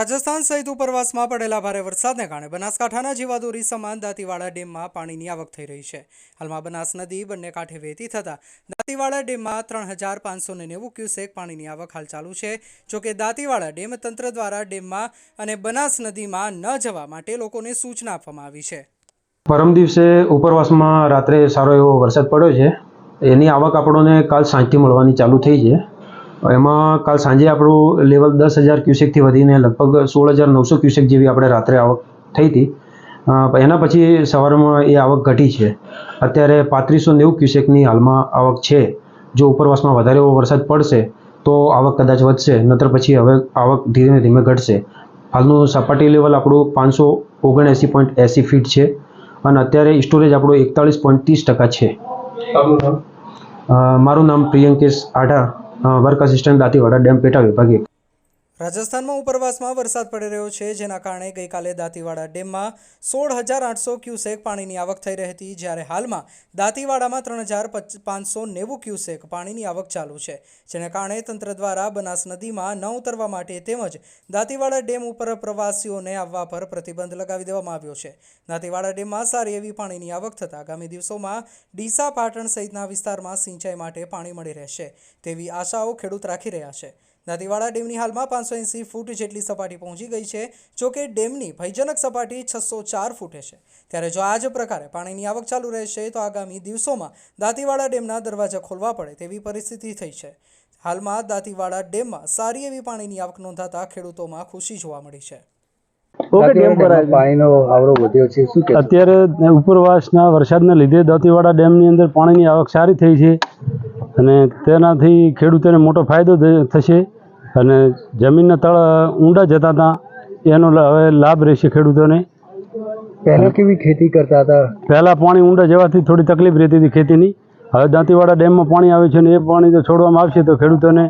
રાજસ્થાન સહિત ઉપરવાસમાં પડેલા ભારે વરસાદને કારણે બનાસકાંઠાના જીવાદોરી સમાન દાંતીવાડા ડેમમાં પાણીની આવક થઈ રહી છે. હાલમાં બનાસ નદી બંને કાંઠે વહેતી થતાં દાંતીવાડા ડેમમાં ત્રણ હજાર પાંચસો નેવું ક્યુસેક પાણીની આવક હાલ ચાલુ છે. જોકે દાંતીવાડા ડેમ તંત્ર દ્વારા ડેમમાં અને બનાસ નદીમાં ન જવા માટે લોકોને સૂચના આપવામાં આવી છે. પરમ દિવસે ઉપરવાસમાં રાત્રે સારો એવો વરસાદ પડ્યો છે. એની આવક આપણને કાલ સાંજથી મળવાની ચાલુ થઈ છે. એમાં કાલ સાંજે આપણું લેવલ દસ હજાર ક્યુસેકથી વધીને લગભગ સોળ હજાર નવસો ક્યુસેક જેવી આપણે રાત્રે આવક થઈ હતી. એના પછી સવારમાં એ આવક ઘટી છે. અત્યારે પાંત્રીસો નેવું ક્યુસેકની હાલમાં આવક છે. જો ઉપરવાસમાં વધારે એવો વરસાદ પડશે તો આવક કદાચ વધશે. નતર પછી હવે આવક ધીમે ધીમે ઘટશે. હાલનું સપાટી લેવલ આપણું પાંચસો ઓગણએંસી પોઈન્ટ એંસી ફીટ છે અને અત્યારે સ્ટોરેજ આપણું એકતાળીસ પોઈન્ટ ત્રીસ ટકા છે. મારું નામ Priyankesh Adha. Work assistant Dantiwada dam પેટા વિભાગ. એક રાજસ્થાનમાં ઉપરવાસમાં વરસાદ પડી રહ્યો છે, જેના કારણે ગઈકાલે દાંતીવાડા ડેમમાં સોળ હજાર આઠસો ક્યુસેક પાણીની આવક થઈ રહી હતી, જ્યારે હાલમાં દાંતીવાડામાં ત્રણ હજાર પાંચસો નેવું ક્યુસેક પાણીની આવક ચાલુ છે, જેના કારણે તંત્ર દ્વારા બનાસ નદીમાં ન ઉતરવા માટે તેમજ દાંતીવાડા ડેમ ઉપર પ્રવાસીઓને આવવા પર પ્રતિબંધ લગાવી દેવામાં આવ્યો છે. દાંતીવાડા ડેમમાં સારી એવી પાણીની આવક થતાં આગામી દિવસોમાં ડીસા પાટણ સહિતના વિસ્તારમાં સિંચાઈ માટે પાણી મળી રહેશે તેવી આશાઓ ખેડૂત રાખી રહ્યા છે. દાંતીવાડા ડેમની હાલમાં પાંચસો એંસી ફૂટ જેટલી સપાટી પહોંચી ગઈ છે જો કે ડેમની ભયજનક સપાટી છસો ચાર ફૂટે છે. ત્યારે જો આ જ પ્રકારે પાણીની આવક ચાલુ રહેશે તો આગામી દિવસોમાં દાંતીવાડા ડેમના દરવાજા ખોલવા પડે તેવી પરિસ્થિતિ થઈ છે. હાલમાં દાંતીવાડા ડેમમાં સારી એવી પાણીની આવક નોંધાતા ખેડૂતોમાં ખુશી જોવા મળી છે. ઓકે ડેમ પર દાંતીવાડા પાણીનો આવરો વધ્યો છે શું અત્યારે ઉપરવાસના વરસાદના લીધે દાંતીવાડા ડેમની અંદર પાણીની આવક સારી થઈ છે. અને તેનાથી ખેડૂતોને મોટો ફાયદો થશે. અને જમીનના તળ ઊંડા જતા હતા. એનો હવે લાભ રહેશે ખેડૂતોને. પહેલાં કેવી ખેતી કરતા હતા? પહેલાં પાણી ઊંડા જવાથી થોડી તકલીફ રહેતી હતી ખેતીની. હવે દાંતીવાડા ડેમમાં પાણી આવે છે ને એ પાણી જો છોડવામાં આવશે તો ખેડૂતોને